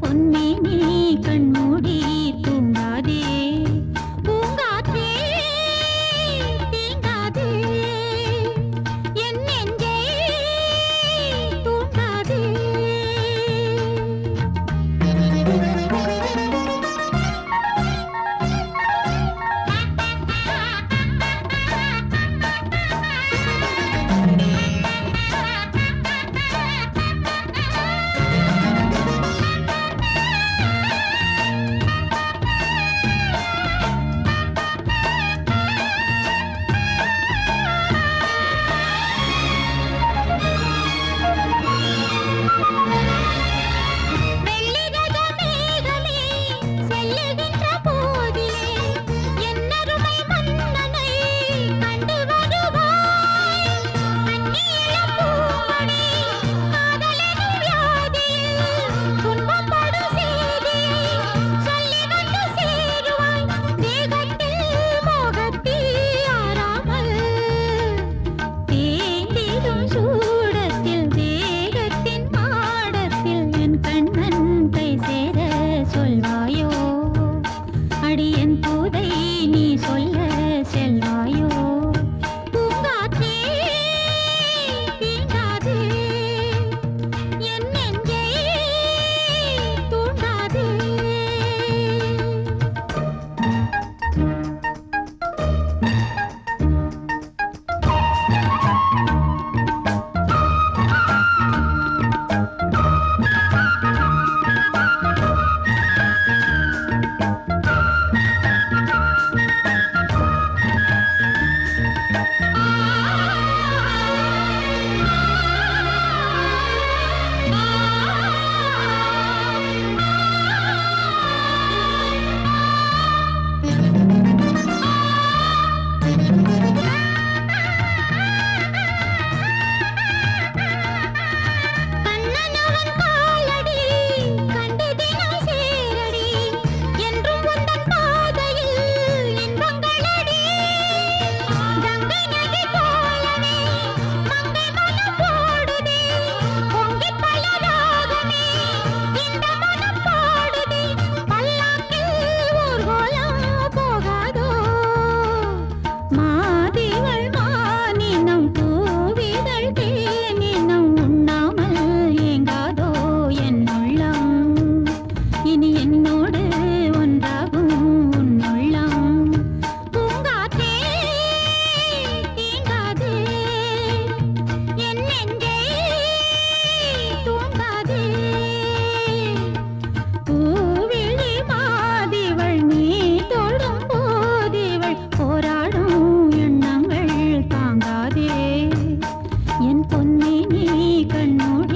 பொன்னே நீ கண் என் தூதை நீ சொல்ல செல்வாய? నీ కన్నుడ